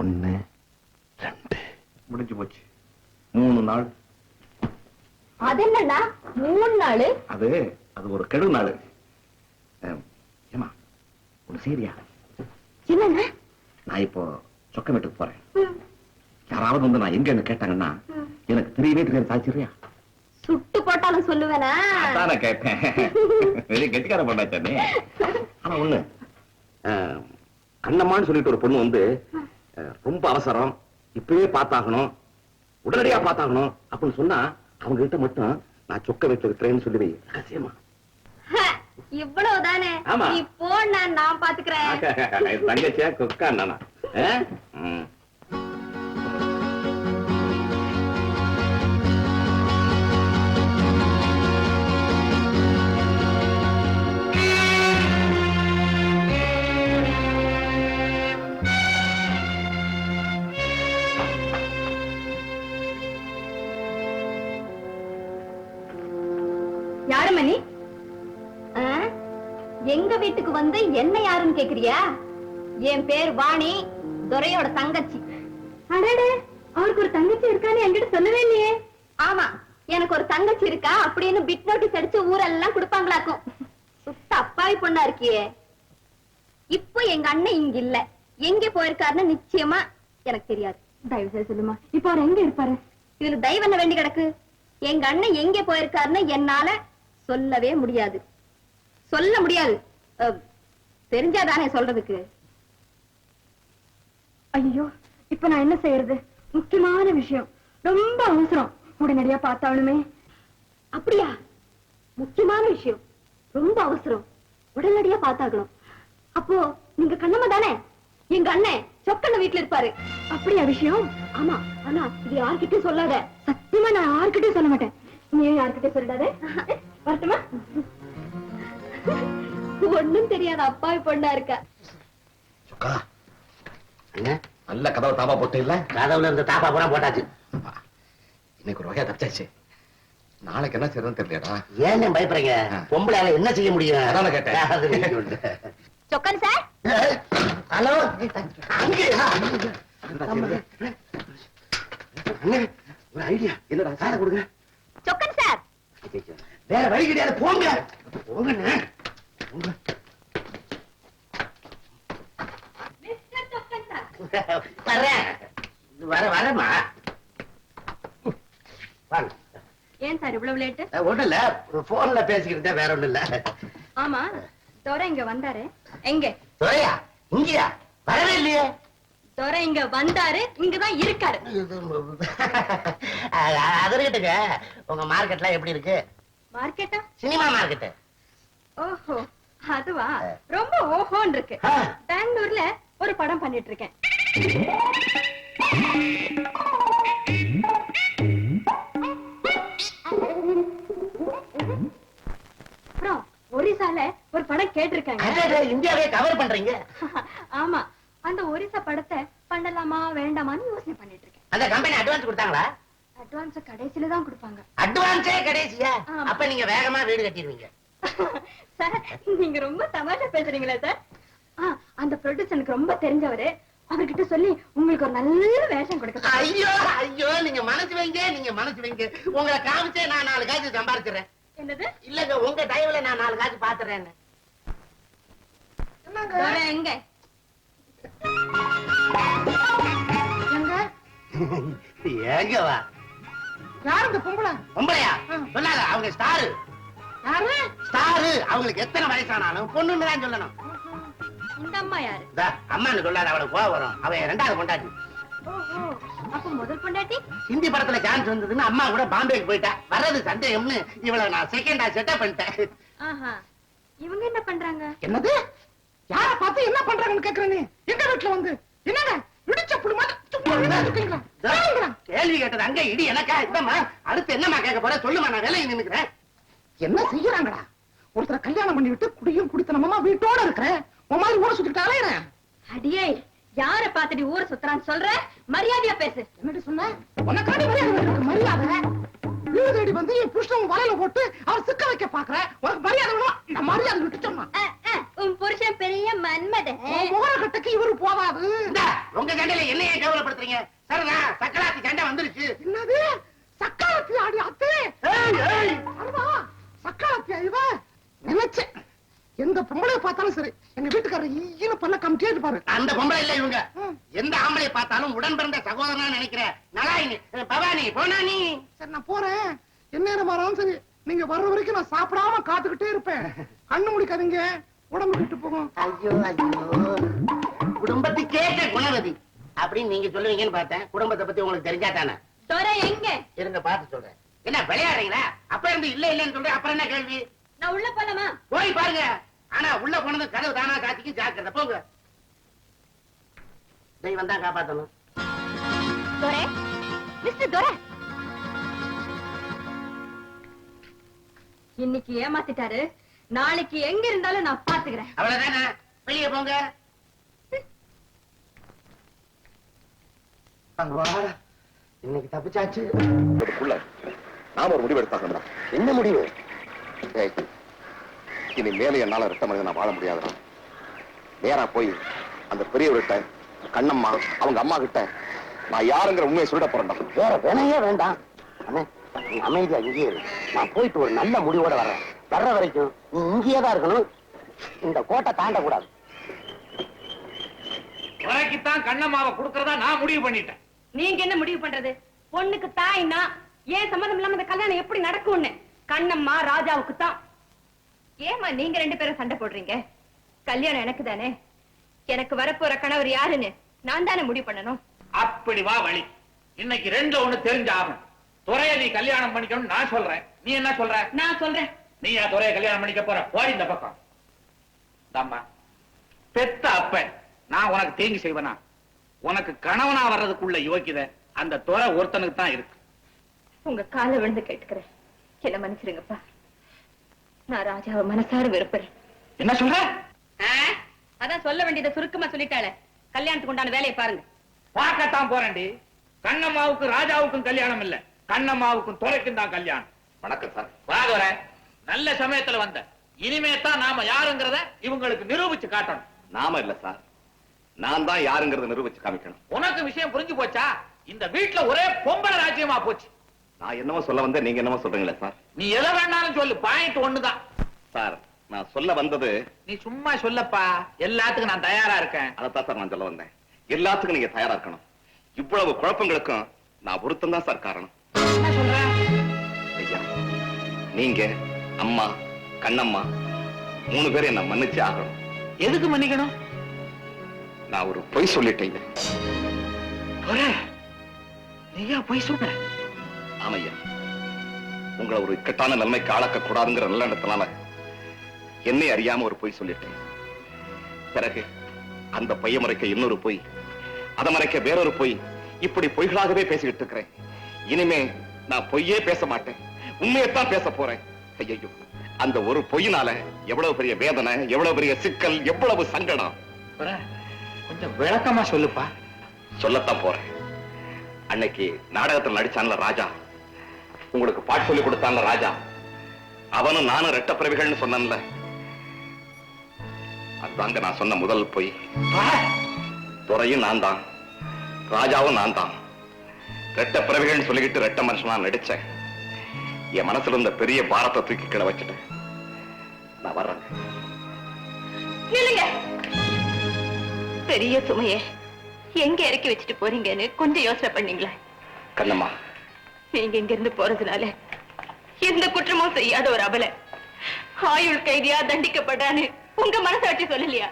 ஒண்ணு ரெண்டு. முடிஞ்சு போச்சு. மூணு நாள். அது என்னண்ணா மூணு நாள்? அது அது ஒரு கெடு நாள். ஏம்மா ஒண்ணு சரியா என்னண்ணா நான் இப்போ சொக்க வீட்டுக்கு போறேன். யாராவது வந்து நான் எங்கன்னு கேட்டாங்கன்னா எனக்கு தெரியவே தெரியாது சாய்ச்சிரியா சுட்டு போட்டாலும் சொல்லுவேனா? அதான் நான் கேட்டேன். வெளிய கெட்டிக்கார பண்ணாச்சானே ஆனா ஒண்ணு அஹ், கண்ணம்மான்னு சொல்லிட்டு ஒரு பொண்ணு வந்து ரொம்ப அவசரம். இப்பவே பார்த்தாகணும். உடனடியா பார்த்தாகணும். அப்படின்னு சொன்னா அவங்க கிட்ட மட்டும் நான் சொக்க வீட்டுல இருக்கிறேன்னு சொல்லி வை ரகசியமா இவ்வளவுதானே. நீ போ நான் நான் பாத்துக்கிறேன். தங்கச்சியா கொக்கா அண்ணனா? யாரு மணி? எங்க வீட்டுக்கு வந்து என்ன யாருன்னு கேக்குறியா? என் பேர் வாணி துரையோட தங்கச்சி. அடடே அவருக்கு ஒரு தங்கச்சி இருக்கான்னு என்கிட்ட சொல்லவே இல்லையே. ஆமா எனக்கு ஒரு தங்கச்சி இருக்கா அப்படின்னு பிட் நோட்டீஸ் அடிச்சு ஊரெல்லாம் கொடுப்பாங்களாக்கும். சுத்த அப்பாவி பொண்ணா இருக்கியே. இப்போ எங்க அண்ணன் இங்க இல்ல. எங்க போயிருக்காருன்னு நிச்சயமா எனக்கு தெரியாது. தயவு செய்து சொல்லுமா இப்போ அவர் எங்க இருப்பாரு? இதுல தயவு என்ன வேண்டி கிடக்கு? எங்க அண்ணன் எங்க போயிருக்காருன்னு என்னால சொல்லவே முடியாது. சொல்ல முடியாது. தெரிஞ்சாதானே சொல்றதுக்கு. ஐயோ இப்ப நான் என்ன செய்யறது? முக்கியமான விஷயம். ரொம்ப அவசரம். உடனடியா பார்த்தாலுமே. அப்படியா? முக்கியமான விஷயம். ரொம்ப அவசரம். உடனடியா பார்த்தாகணும். அப்போ நீங்க கண்ணம்மா தானே? எங்க அண்ணன் சொக்கண்ண வீட்டுல இருப்பாரு. அப்படியா விஷயம்? ஆமா. ஆனா இது யார்கிட்டயும் சொல்லாத. சத்தியமா நான் யார்கிட்டயும் சொல்ல மாட்டேன். நீ யார்கிட்டயும் சொல்லாத. வரட்டுமா ஒண்ணும் தெரியாத அப்பாவி பொண்ணா இருக்க. சொக்கா அண்ணே, நல்ல கதவை தாப்பா போட்டு இல்ல கதவுல இருந்து தாப்பா பூரா போட்டாச்சு. இன்னைக்கு ஒரு வகையா தப்பிச்சாச்சு. நாளைக்கு என்ன செய்யறதுன்னு தெரியலடா ஏன் பயப்படுறீங்க? பொம்பளையால என்ன செய்ய முடியும்? அதானே கேட்டேன். சொக்கன் சார்? ஹலோ? ஒரு ஐடியா. என்னடா சார கொடுங்க. வேற வழி கிடையாது. போங்க. போங்கண்ணே போங்க. வரேன். வர வரமா வாங்க. ஏன் சார் இவ்வளவு லேட்டு இல்ல. போன்ல பேசிக்கிட்டு வேற ஒண்ணும் இல்ல. ஆமா. துரை இங்க வந்தாரு. எங்க? துறையா இங்கயா? வரவே இல்லையே. துரை இங்க வந்தாரு இங்கதான் இருக்காரு. அதற்கிட்டுங்க உங்க மார்க்கெட்லாம் எப்படி இருக்கு? மார்க்கெட்டா சினிமா மார்க்கெட் ஓஹோ அதுவா? ரொம்ப ஓஹோன்னு இருக்கு. பெங்களூர்ல ஒரு படம் பண்ணிட்டு இருக்கேன் அப்புறம் ஒரிசால ஒரு படம் கேட்டிருக்காங்க. இந்தியாவே கவர் பண்றீங்க. ஆமா. அந்த ஒரிசா படத்தை பண்ணலாமா வேண்டாமான்னு யோசனை பண்ணிட்டு இருக்கேன். அந்த கம்பெனி அட்வான்ஸ் கொடுத்தாங்களா? அட்வான்ஸ் கடைசியில தான் கொடுப்பாங்க. அட்வான்ஸே கடைசியா. அப்ப நீங்க வேகமா வீடு கட்டிடுவீங்க. சார் நீங்க ரொம்ப தமாஷா பேசுறீங்களே சார். அந்த ப்ரொடியூசர் எனக்கு ரொம்ப தெரிஞ்சவரு. அவர்கிட்ட சொல்லி உங்களுக்கு ஒரு நல்ல வேஷம் கொடுக்க. ஐயோ ஐயோ நீங்க மனசு வைங்க நீங்க மனசு வைங்க. உங்களை காமிச்சே நான் நாலு காசு சம்பாதிச்சிடுறேன் என்னது? இல்லங்க உங்க தயவுல நான் நாலு காசு பாத்துறேன் துரை எங்க? ஏங்க வா யார் இந்த பொம்பளை? பொம்பளையா? சொல்லாத அவங்க ஸ்டாரு. யாரு? ஸ்டாரு அவங்களுக்கு எத்தனை வயசானாலும் பொண்ணுன்னு தான் சொல்லணும். இந்த அம்மா யாரு? இந்தா, அம்மான்னு சொல்லாத அவளுக்கு கோவம் வரும். அவன் ரெண்டாவது கொண்டாட்டி அப்ப முதல் ஹிந்தி படத்துல சான்ஸ் வந்ததுன்னு அம்மா கூட பாம்பேக்கு போயிட்டா. வர்றது சந்தேகம்னு இவளை நான் செகண்டா செட்டப் பண்ணிட்டேன். இவங்க என்ன பண்றாங்க? என்னது? யார பார்த்து என்ன பண்றாங்கன்னு கேக்குறேன்? நீ எங்க வீட்டுல வந்து என்னங்க? இடிச்ச இதோ, கேள்வி கேட்டது அங்க இடி எனக்கா? இதம்மா அடுத்து என்னம்மா கேட்க போற? சொல்லுமா நான் வேலையை நின்னுக்கிறேன். என்ன செய்யறாங்கடா? ஒருத்தரை கல்யாணம் பண்ணி விட்டு குடியும் குடித்தனமா வீட்டோட இருக்கிறேன் உன் மாதிரி ஊரை சுத்திட்டு அலையிறேன் அடியே யார பாத்துட்டு ஊரை சுத்துறான்னு சொல்ற? மரியாதையா பேசு. என்னடி சொன்ன? உனக்காண்டி மரியாதை இருக்கு? மரியாதை? வீடு தேடி வந்து என் புருஷன் வலையில போட்டு அவர் சிக்க வைக்க பாக்குற உனக்கு மரியாதை வேணும் இந்த மரியாதை விட்டு சொன்னா அஹ், அஹ், உன் புருஷன் பெரிய மன்மதன் உன் முகர கட்டைக்கு இவரு போதாது இந்தா, உங்க சண்டையில என்னையே கேவலப்படுத்துறீங்க சரிதான் சக்கலாத்தி சண்டை வந்துருச்சு. என்னது? சக்காலத்தி ஆடி அத்தே? சக்காலத்தி இவ? நினைச்சேன். எந்த பொம்பளைய பார்த்தாலும் சரி. எங்க வீட்டுக்காரர் ஈன பல்ல கமிட்டியா இருப்பாரு. அந்த பொம்பளை இல்ல இவங்க. எந்த ஆம்பளை பார்த்தாலும் உடன் பிறந்த சகோதரனா நினைக்கிற நலாயினி. பவானி போனா நீ? சரி நான் போறேன். என்ன நேரம் வராலும் சரி. நீங்க வர்ற வரைக்கும் நான் சாப்பிடாம காத்துக்கிட்டே இருப்பேன். கண்ணு முடிக்காதீங்க. உடம்பு விட்டு போகும். ஐயோ ஐயோ. குடும்பத்துக்கேற்ற குணவதி. அப்படின்னு நீங்க சொல்லுவீங்கன்னு பார்த்தேன். குடும்பத்தை பத்தி உங்களுக்கு தெரிஞ்சா தானே? எங்க? இருங்க பார்த்து சொல்றேன். என்ன விளையாடுறீங்களா? அப்ப இருந்து இல்ல இல்லன்னு சொல்றேன். அப்புறம் என்ன கேள்வி? நான் உள்ள போலாமா? போய் பாருங்க. ஆனா உள்ள போனது கதவு தானா காத்திக்கு ஜாக்கிரதை. போங்க. தெய்வம் தான் காப்பாத்தணும். துரை? மிஸ்டர் துரை? இன்னைக்கு ஏமாத்திட்டாரு. நாளைக்கு எங்க இருந்தாலும் நான் பாத்துக்கிறேன். அவ்வளவுதானே? வெளியே போங்க. இன்னைக்கு தப்பிச்சாச்சு. நாம ஒரு முடிவு எடுத்தாங்கடா என்ன முடிவு? இனி மேலே என்னால ரெட்ட மனிதனா வாழ முடியாதுடா. நேரா போய் அந்த பெரியவர்கிட்ட கண்ணம்மா அவங்க அம்மா கிட்ட நான் யாருங்கிற உண்மையை சொல்லிட போறேன்டா. வேற வினையே வேண்டாம். நீ அமைதியா இங்கேயே இரு. நான் போயிட்டு ஒரு நல்ல முடிவோட வர்றேன். வர்ற வரைக்கும் நீ இங்கேயே தான் இருக்கணும். இந்த கோட்டை தாண்டக்கூடாது. உனக்குத்தான் கண்ணம்மாவை கொடுக்கறதா நான் முடிவு பண்ணிட்டேன். நீங்க என்ன முடிவு பண்றது? பொண்ணுக்கு தாய்னா ஏன் சம்மதம் இல்லாம இந்த கல்யாணம் எப்படி நடக்கும்னு? கண்ணம்மா ராஜாவுக்கு தான். ஏமா நீங்க ரெண்டு பேரும் சண்டை போடுறீங்க? கல்யாணம் எனக்கு தானே? எனக்கு வரப்போற கணவர் யாருன்னு நான் தானே முடிவு பண்ணணும். அப்படி வா வழி. இன்னைக்கு ரெண்டு ஒண்ணு தெரிஞ்சாகும். துறைய நீ கல்யாணம் பண்ணிக்கணும் நான் சொல்றேன். நீ என்ன சொல்ற? நான் சொல்றேன். நீ யா துறைய கல்யாணம் பண்ணிக்க போற? போடி இந்த பக்கம். தம்மா பெத்த அப்ப நான் உனக்கு தீங்கு செய்வனா? உனக்கு கணவனா வர்றதுக்குள்ள யோக்கியத அந்த துறை ஒருத்தனுக்கு தான் இருக்கு. உங்க காலை விழுந்து கேட்டுக்கிறேன். என்ன மன்னிச்சிருங்கப்பா. நான் ராஜாவை மனசார விரும்புறேன் என்ன சொல்ற? அதான் சொல்ல வேண்டியதை சுருக்கமா சொல்லிட்டாளே. கல்யாணத்துக்கு உண்டான வேலையை பாருங்க. பார்க்கத்தான் போறேன்டி. கண்ணம்மாவுக்கும் ராஜாவுக்கும் கல்யாணம் இல்ல. கண்ணம்மாவுக்கும் துறைக்கும் தான் கல்யாணம். வணக்கம் சார். வாதுவர நல்ல சமயத்துல வந்த. இனிமே தான் நாம யாருங்கிறத இவங்களுக்கு நிரூபிச்சு காட்டணும். நாம இல்ல சார். நான் தான் யாருங்கிறத நிரூபிச்சு காமிக்கணும். உனக்கு விஷயம் புரிஞ்சு போச்சா? இந்த வீட்டுல ஒரே பொம்பளை ராஜ்யமா போச்சு. நான் என்னமோ சொல்ல வந்தேன் நீங்க என்னமோ சொல்றீங்களே சார். நீ எதை வேணாலும் சொல்லு பாயிண்ட் ஒண்ணுதான். சார் நான் சொல்ல வந்தது நீ சும்மா சொல்லப்பா எல்லாத்துக்கும் நான் தயாரா இருக்கேன். அதைத்தான் சார் நான் சொல்ல வந்தேன். எல்லாத்துக்கும் நீங்க தயாரா இருக்கணும். இவ்வளவு குழப்பங்களுக்கும் நான் ஒருத்தன் தான் சார் காரணம். என்ன சொல்ற? ஐயா நீங்க அம்மா கண்ணம்மா மூணு பேரும் என்ன மன்னிச்சு ஆகணும். எதுக்கு மன்னிக்கணும்? நான் ஒரு பொய் சொல்லிட்டேங்க. நீயா போய் சொன்ன? ஆமையா உங்களை ஒரு இக்கட்டான நிலைமைக்கு ஆளாக்க கூடாதுங்கிற நல்ல எண்ணத்தினால என்னை அறியாம ஒரு பொய் சொல்லிட்டேன். பிறகு அந்த பொய்ய மறைக்க இன்னொரு பொய் அதை மறைக்க வேறொரு பொய் இப்படி பொய்களாகவே பேசிக்கிட்டு இருக்கிறேன். இனிமே நான் பொய்யே பேச மாட்டேன். உண்மையைத்தான் பேச போறேன். ஐயோ அந்த ஒரு பொய்யினால எவ்வளவு பெரிய வேதனை எவ்வளவு பெரிய சிக்கல் எவ்வளவு சங்கடம்? கொஞ்சம் விளக்கமா சொல்லுப்பா. சொல்லத்தான் போறேன். அன்னைக்கு நாடகத்தில் நடிச்சான்ல ராஜா. உங்களுக்கு பாட்டு சொல்லி கொடுத்தான்ல ராஜா. அவனும் நானும் ரெட்ட பிறவிகள்னு சொன்னேன்ல. அதாங்க நான் சொன்ன முதல் பொய். துறையும் நான் தான் ராஜாவும் நான் தான் ரெட்ட பிறவிகள்னு சொல்லிக்கிட்டு ரெட்ட மனுஷனா நடிச்சேன். என் மனசுல இருந்த பெரிய பாரத்தை தூக்கி கீழே வச்சுட்டேன். நான் வர்றேன். பெரிய சுமைய. எங்க இறக்கி வச்சுட்டு போறீங்கன்னு கொஞ்சம் யோசனை பண்ணீங்களா? கண்ணம்மா. நீங்க இங்க இருந்து போறதுனால எந்த குற்றமும் செய்யாத ஒரு அபல ஆயுள் கைதியா தண்டிக்கப்படுறான்னு உங்க மனசாட்சி சொல்லலையா?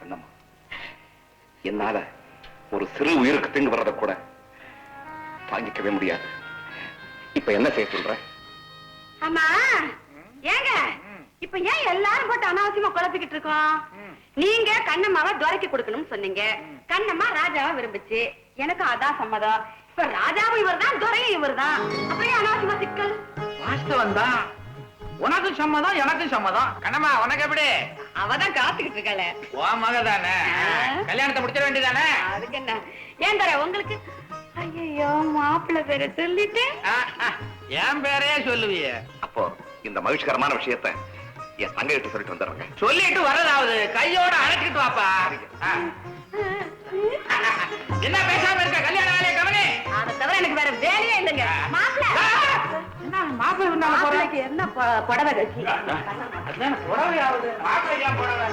கண்ணம்மா என்னால ஒரு சிறு உயிருக்கு தீங்கு வர்றத கூட தாங்கிக்கவே முடியாது. இப்ப என்ன செய்ய சொல்ற? ஆமா ஏங்க இப்ப ஏன் எல்லாரும் போட்டு அனாவசியமா குழப்பிக்கிட்டு இருக்கோம்? நீங்க கண்ணம்மாவை துரைக்கு கொடுக்கணும்னு சொன்னீங்க. கண்ணம்மா ராஜாவை விரும்புச்சு. எனக்கு அதான் சம்மதம். இப்ப ராஜாவும் இவர்தான் துரையும் இவர்தான். அப்புறம் ஏன் அனாவசியமா சிக்கல்? வாஸ்தவம் தான் உனக்கும் சம்மதம் எனக்கும் சம்மதம். கண்ணம்மா உனக்கு எப்படி? அவதான் காத்துக்கிட்டு இருக்காளே. உன் மக தானே? கல்யாணத்தை முடிச்சிட வேண்டியதானே? அதுக்கு என்ன? ஏன் தர உங்களுக்கு? ஐயோ மாப்பிள்ளை பேரை சொல்லிட்டு என் பேரையே சொல்லுவியே. அப்போ இந்த மகிழ்ச்சிகரமான விஷயத்தை என் தங்க கிட்ட சொல்லிட்டு வந்துடுறேங்க. சொல்லிட்டு வர்றதாவது கையோட அழைச்சிட்டு வாப்பா. என்ன பேசாம இருக்க? கல்யாண வேலையை கவனி. அதை தவிர எனக்கு வேற வேலையே இல்லைங்க. மாப்பிள்ள என்ன புடவை கட்சி புடவை ஆகுது மாப்பிள்ளை புடவை?